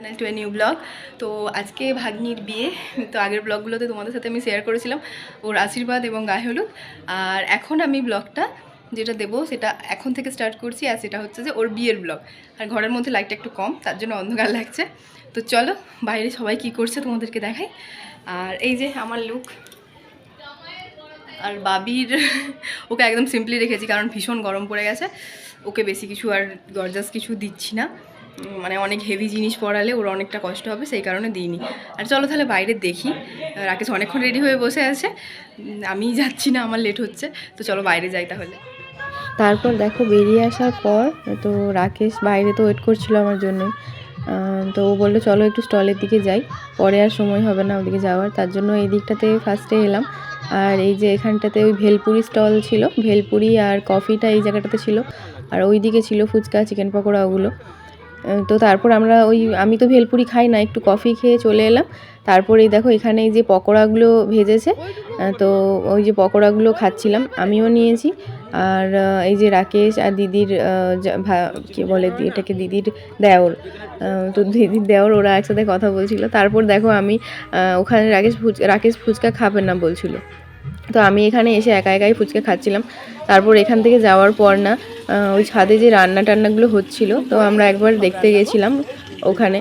Channel to a new blog তো আজকে ভাগ্নির বিয়ে, তো আগের ব্লগগুলোতে তোমাদের সাথে আমি শেয়ার করেছিলাম। ওর আশীর্বাদ এবং গায়ে হলুদ। আর এখন আমি ব্লগটা যেটা দেবো, সেটা এখন থেকে স্টার্ট করছি, আর সেটা হচ্ছে যে ওর বিয়ের ব্লগ আর ঘরের মধ্যে লাইটটা একটু কম, তার জন্য অন্ধকার লাগছে। তো চলো, বাইরে সবাই কি করছে তোমাদেরকে দেখাই। আর এই যে আমার লুক আর বাবির, ওকে একদম সিম্পলি রেখেছি, কারণ ভীষণ গরম পড়ে গেছে। ওকে বেশি কিছু আর গরজাস কিছু দিচ্ছি না। মানে অনেক হেভি জিনিস পড়ালে ওর অনেকটা কষ্ট হবে, সেই কারণে দিইনি। আর চলো তাহলে বাইরে দেখি। রাকেশ অনেকক্ষণ রেডি হয়ে বসে আছে। আমি যাচ্ছি না, আমার লেট হচ্ছে। তো চলো বাইরে যাই তাহলে। তারপর দেখো বেরিয়ে আসার পর, তো রাকেশ বাইরে তো ওয়েট করছিল আমার জন্য তো ও বলল, চলো একটু স্টলের দিকে যাই। পরে আর সময় হবে না ওদিকে যাওয়ার। তার জন্য এই দিকটাতে ফার্স্টে এলাম। আর এই যে এখানটাতে ওই ভেলপুরি স্টল ছিল, ভেলপুরি আর কফিটা এই জায়গাটাতে ছিল। আর ওই দিকে ছিল ফুচকা চিকেন পকোড়া ওগুলো। তো তারপর আমরা ওই, আমি তো ভেলপুরি খাই না, একটু কফি খেয়ে চলে এলাম। তারপর দেখো এখানে যে পকোড়াগুলো ভেজেছে তো ওই যে পকোড়াগুলো খাচ্ছিলাম, আমিও নিয়েছি। আর এই যে রাকেশ আর দিদির কি বলে এটাকে দিদির দেওর তো দিদির দেওর ওরা একসাথে কথা বলছিল। তারপর দেখো আমি ওখানে রাকেশ ফুচ- রাকেশ ফুচকা খাবে না বলছিল। তো আমি এখানে এসে একা একাই ফুচকা খাচ্ছিলাম। তারপর এখান থেকে যাওয়ার পর না ওই ছাদে যে রান্না টান্নাগুলো হচ্ছিল, তো আমরা একবার দেখতে গেছিলাম ওখানে।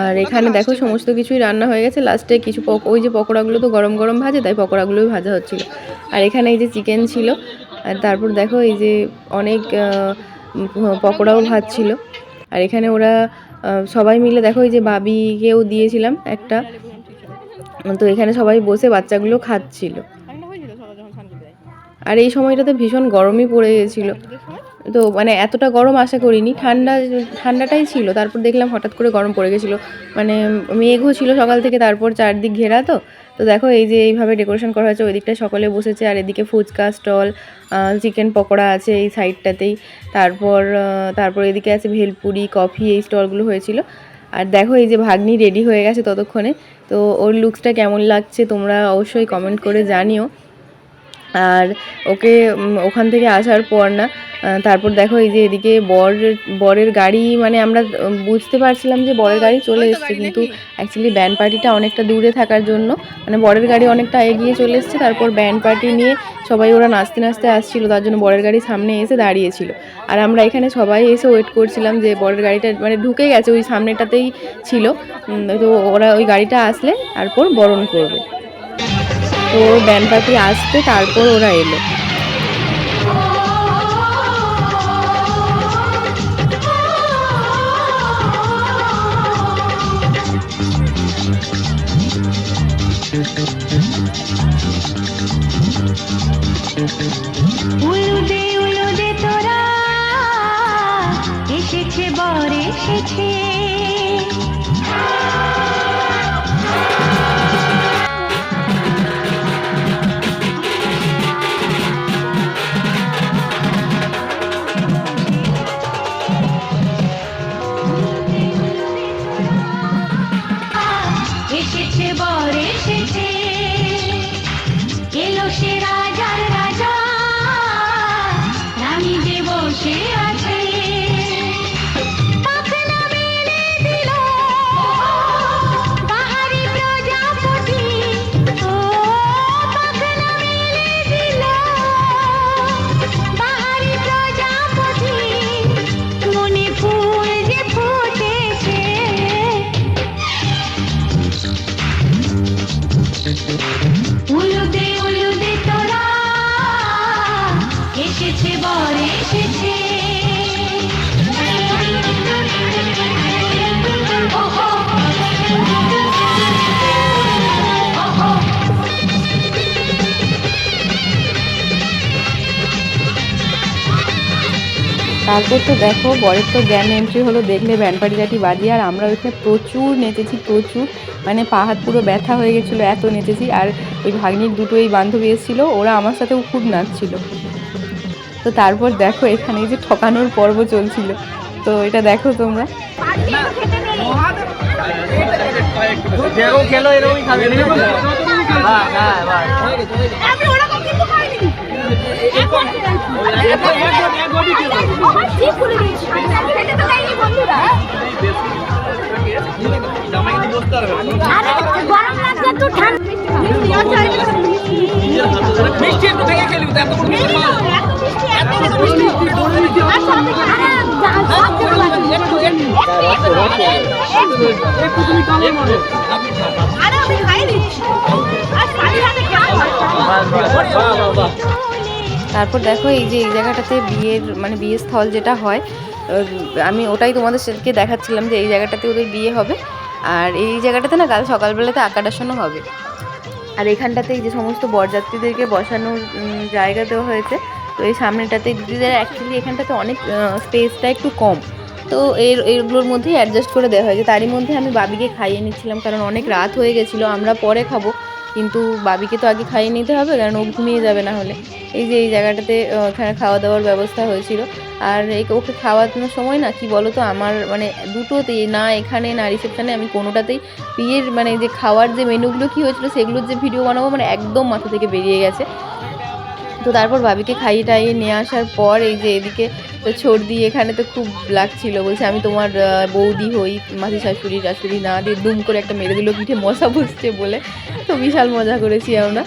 আর এখানে দেখো সমস্ত কিছুই রান্না হয়ে গেছে। লাস্টে কিছু ওই যে পকোড়াগুলো তো গরম গরম ভাজে, তাই পকোড়াগুলোই ভাজা হচ্ছিল। আর এখানে এই যে চিকেন ছিল, আর তারপর দেখো এই যে অনেক পকোড়াও ভাজছিল। আর এখানে ওরা সবাই মিলে দেখো এই যে বাবিকেও দিয়েছিলাম একটা। তো এখানে সবাই বসে বাচ্চাগুলো খাচ্ছিল। আর এই সময়টাতে ভীষণ গরমই পড়ে গেছিল। তো মানে এতটা গরম আশা করিনি, ঠান্ডা ঠান্ডাটাই ছিল, তারপর দেখলাম হঠাৎ করে গরম পড়ে গেছিল। মানে মেঘও ছিল সকাল থেকে, তারপর চারদিক ঘেরা তো। তো দেখো এই যে এইভাবে ডেকোরেশন করা হয়েছে ওই ওইদিকটা সকলে বসেছে, আর এদিকে ফুচকা স্টল চিকেন পকোড়া আছে এই সাইডটাতেই তারপর তারপর এদিকে আছে ভেলপুরি, কফি, এই স্টলগুলো হয়েছিল। আর দেখো এই যে ভাগ্নি রেডি হয়ে গেছে ততক্ষণে। তো ওর লুকসটা কেমন লাগছে তোমরা অবশ্যই কমেন্ট করে জানিও। আর ওকে ওখান থেকে আসার পর না তারপর দেখো এই যে এদিকে বর বরের গাড়ি মানে আমরা বুঝতে পারছিলাম যে বরের গাড়ি চলে এসছে কিন্তু অ্যাকচুয়ালি ব্যান্ড পার্টিটা অনেকটা দূরে থাকার জন্য মানে বরের গাড়ি অনেকটা এগিয়ে চলে এসছে তারপর ব্যান্ড পার্টি নিয়ে সবাই ওরা নাচতে নাচতে আসছিল তার জন্য বরের গাড়ি সামনে এসে দাঁড়িয়েছিল। আর আমরা এখানে সবাই এসে ওয়েট করছিলাম যে বরের গাড়িটা মানে ঢুকে গেছে ওই সামনেটাতেই ছিল তো ওরা ওই গাড়িটা আসলে তারপর বরণ করবে। তো ব্যান্ড পার্টি আসতে তারপর ওরা এলো। তারপর তো দেখো বরের তো জ্ঞান এন্ট্রি হলো দেখলে ব্যান্ড পার্টি জাটি বাজিয়ে আর আমরা ওইখানে প্রচুর নেচেছি প্রচুর। মানে পাহাড় পুরো ব্যথা হয়ে গেছিল এত নেচেছি। আর ওই ভাগ্নির দুটো এই বান্ধবী এসেছিল ওরা আমার সাথেও খুব নাচছিল। তো তারপর দেখো এখানে যে ঠকানোর পর্ব চলছিল। তো এটা দেখো তোমরা। আমি ওরকম কিন্তু খাইনি তারপর দেখো এই যে এই জায়গাটাতে বিয়ের মানে বিয়ের স্থল যেটা হয় আমি ওটাই তোমাদের সাথে দেখাচ্ছিলাম যে এই জায়গাটাতে ওদের বিয়ে হবে। আর এই জায়গাটাতে না কাল সকালবেলাতে আকাটাশনও হবে। আর এখানটাতে এই যে সমস্ত বরযাত্রীদেরকে বসানোর জায়গা দেওয়া হয়েছে। তো এই সামনেটাতে, দিদিদের অ্যাকচুয়ালি এখানটাতে অনেক স্পেসটা একটু কম। তো এর, এগুলোর মধ্যেই অ্যাডজাস্ট করে দেওয়া হয়েছে। তারই মধ্যে আমি বাবিকে খাইয়ে নিচ্ছিলাম, কারণ অনেক রাত হয়ে গেছিল, আমরা পরে খাব। কিন্তু বাবিকে তো আগে খাইয়ে নিতে হবে, কারণ ও ঘুমিয়ে যাবে না হলে। এই যে, এই জায়গাটাতে ওখানে খাওয়া দাওয়ার ব্যবস্থা হয়েছিল। আর এই ওকে খাওয়ানোর সময় না, কি বলো তো আমার মানে দুটোতেই না এখানে, না রিসেপশানে আমি কোনোটাতেই বিয়ের মানে যে খাওয়ার যে মেনুগুলো কী হয়েছিল, সেগুলোর যে ভিডিও বানাবো মানে একদম মাথা থেকে বেরিয়ে গেছে। তো তারপর ভাবিকে খাইয়ে টাইয়ে নিয়ে আসার পর এই যে এদিকে তো সর্দি এখানে তো খুব লাগছিল। বলছে, আমি তোমার বৌদি হই, মাসি শাশুড়ি শাশুড়ি না দিয়ে দুম করে একটা মেরে দিল পিঠে, মশা বসছে বলে। তো বিশাল মজা করেছি আমরা।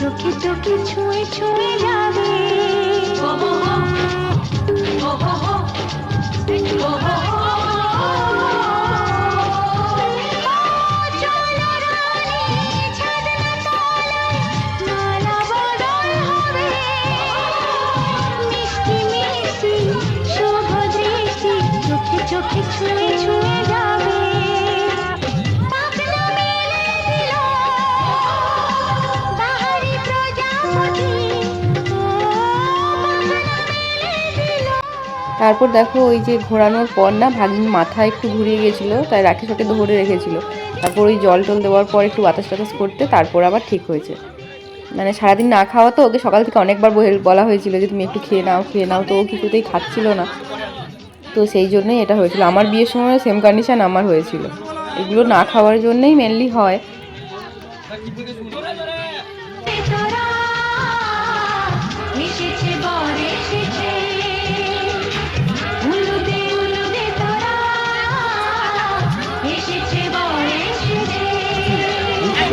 চোখে চোখে ছুঁয়ে ছুঁয়ে যাবে। চলো তারপর দেখো ওই যে ঘোরানোর পর না ভাগ্নির মাথা একটু ঘুরিয়ে গেছিল তাই রাকেশ ওকে ধরে রেখেছিল। তারপর ওই জল টল দেওয়ার পর একটু বাতাস টাতাস করতে, তারপর আবার ঠিক হয়েছে। মানে সারাদিন না খাওয়া তো, ওকে সকাল থেকে অনেকবার বলা হয়েছিল যে তুমি একটু খেয়ে নাও খেয়ে নাও, তো ও কিছুতেই খাচ্ছিল না। তো সেই জন্যই এটা হয়েছিল। আমার বিয়ের সময় সেম কন্ডিশন আমার হয়েছিল। এগুলো না খাওয়ার জন্যই মেনলি হয়।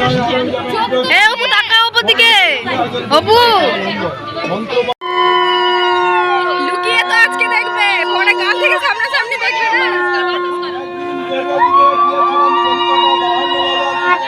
এ, অপু টাকা অপুর দিকে অপু। লুকিয়ে তো আজকে দেখবে, পরে কাল থেকে সামনাসামনি দেখবে না। আজ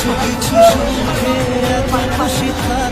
কিছু কিছু সুখের পাশে থাক।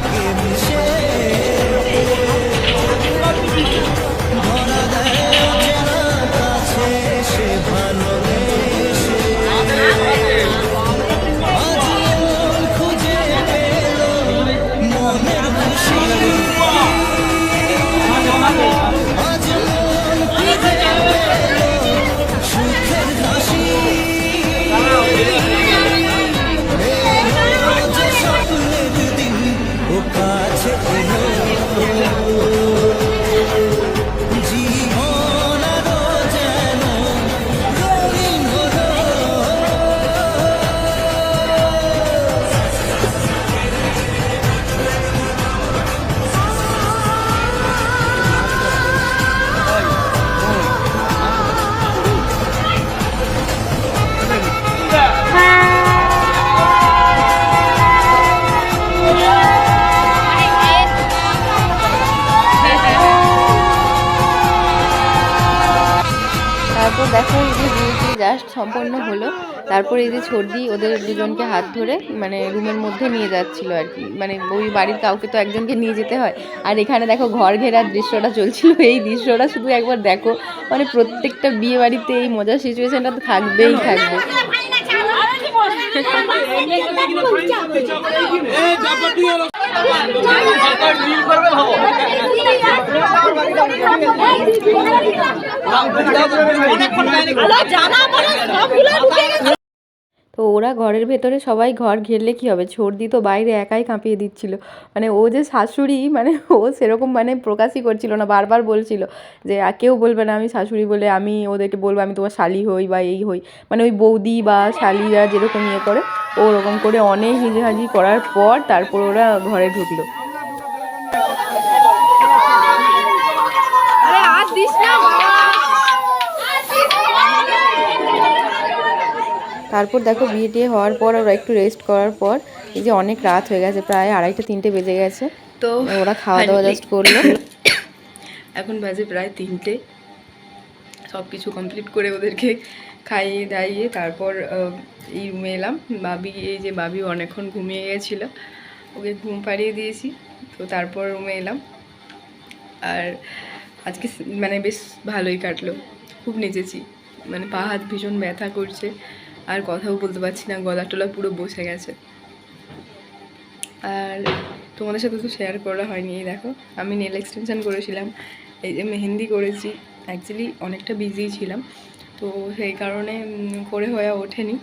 সম্পন্ন হলো। তারপর এই যে ছর্দি, ওদের দুজনকে হাত ধরে মানে রুমের মধ্যে নিয়ে যাচ্ছিল আর কি। মানে ওই বাড়ির কাউকে তো একজনকে নিয়ে যেতে হয়। আর এখানে দেখো ঘর ঘেরার দৃশ্যটা চলছিল। এই দৃশ্যটা শুধু একবার দেখো। মানে প্রত্যেকটা বিয়ে বাড়িতে এই মজার সিচুয়েশনটা তো থাকবেই থাকবে। জানা পরে সবগুলো ঢুকে গেছে তো ওরা ঘরের ভেতরে সবাই ঘর ঘেরলে কি হবে? ছর্দি তো বাইরে একাই কাঁপিয়ে দিচ্ছিল। মানে ও যে শাশুড়ি মানে ও সেরকম মানে প্রকাশই করছিল না বারবার বলছিল যে "আ, কেউ বলবে না আমি শাশুড়ি বলে আমি ওদেরকে বলব আমি তোমার শালি হই বা এই হই। মানে ওই বৌদি বা শালিরা যেরকম ইয়ে করে ওরকম করে অনেক হিজিহাজি করার পর তারপর ওরা ঘরে ঢুকলো। আরে আর দিস না। তারপর দেখো বিয়ে টিয়ে হওয়ার পর ওরা একটু রেস্ট করার পর এই যে অনেক রাত হয়ে গেছে প্রায় আড়াইটা তিনটে বেজে গেছে। তো ওরা খাওয়া দাওয়া জাস্ট করল। এখন বাজে প্রায় তিনটে। সব কিছু কমপ্লিট করে ওদেরকে খাইয়ে দাইয়ে তারপর এই রুমে এলাম। বাবি এই যে বাবি অনেকক্ষণ ঘুমিয়ে গেছিল। ওকে ঘুম পাড়িয়ে দিয়েছি। তো তারপর রুমে এলাম। আর আজকে মানে বেশ ভালোই কাটলো। খুব নেচেছি। মানে পা হাত ভীষণ ব্যথা করছে। আর কথাও বলতে পারছি না, গলা টলা পুরো বসে গেছে। আর তোমাদের সাথে তো শেয়ার করা হয়নি, এই দেখো, আমি নেল এক্সটেনশান করেছিলাম, এই যে মেহেন্দি করেছি অ্যাকচুয়ালি অনেকটা বিজি ছিলাম, তো সেই কারণে করে হয়ে ওঠেনি।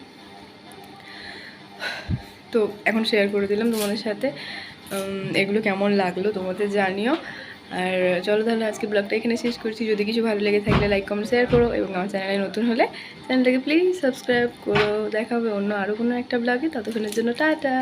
তো এখন শেয়ার করে দিলাম তোমাদের সাথে এগুলো কেমন লাগল তোমাদের জানিও। আর চলো তাহলে আজকে ব্লগটা এখানে শেষ করছি। যদি কিছু ভালো লেগে থাকলে লাইক কমেন্ট শেয়ার করো এবং আমার চ্যানেলে নতুন হলে চ্যানেলটাকে প্লিজ সাবস্ক্রাইব করো। দেখা হবে অন্য আরও কোনো একটা ব্লগে ততক্ষণের জন্য টাটা।